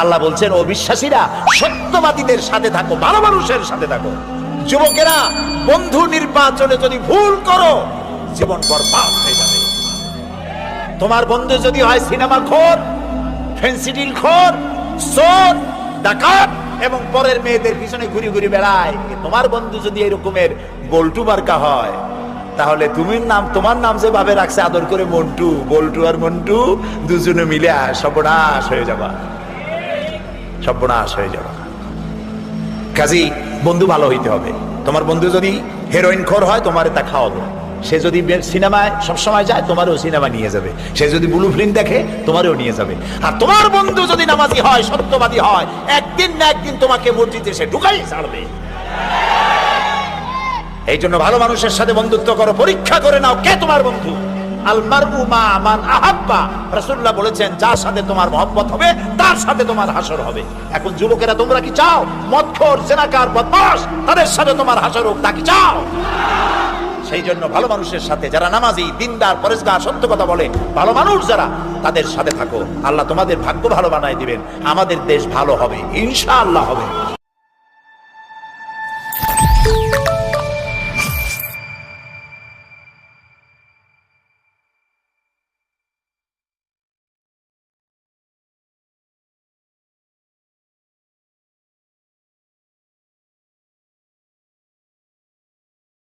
আল্লাহ বলছেন ও বিশ্বাসীরা সত্যবাদীদের সাথে থাকো, ভালো মানুষের সাথে থাকো। যুবকেরা, বন্ধু নির্বাচনে যদি ভুল করো, জীবন বরবাদ হয়ে যাবে। তোমার বন্ধু যদি হয় সিনেমা খোর ফেন্সিডিল খোর চোর, ডাকাত, এবং পরের মেয়েদের পিছনে ঘুরি ঘুরি বেড়ায় তোমার বন্ধু যদি এরকমের বল্টু মার্কা হয়, তাহলে তুমি নাম, তোমার নাম যেভাবে রাখছে, আদর করে মন্টু, বল্টু আর মন্টু, দুজনে মিলে সর্বনাশ হয়ে যাবা। সর্বনাশ হয়ে যাবা। কাজী, বন্ধু ভালো হইতে হবে। তোমার বন্ধু যদি হেরোইন খোর হয়, তোমার তা খাওয়াবো। সে যদি সিনেমায় সবসময় যায়, তোমারও সিনেমা নিয়ে যাবে। সে যদি ব্লু ফিল্ম দেখে, তোমারও নিয়ে যাবে। আর তোমার বন্ধু যদি নামাজি হয়, সত্যবাদী হয়, একদিন না একদিন তোমাকে মসজিদে সে ঢুকাই ছাড়বে। এই জন্য ভালো মানুষের সাথে বন্ধুত্ব করো, পরীক্ষা করে নাও কে তোমার বন্ধু। বলেছেন, যার সাথে তোমার মহব্বত হবে, তার সাথে তোমার হাসর হবে। এখন যুবকেরা, তোমরা কি চাও? মদখোর, জেনাকার, বদমাশ, তাদের সাথে তোমার হাসর হোক, তা কি চাও? সেই জন্য ভালো মানুষের সাথে যারা নামাজি, দিনদার, পরেশগার, সত্য কথা বলে, ভালো মানুষ যারা, তাদের সাথে থাকো। আল্লাহ তোমাদের ভাগ্য ভালো বানায় দিবেন। আমাদের দেশ ভালো হবে, ইনশাআল্লাহ হবে।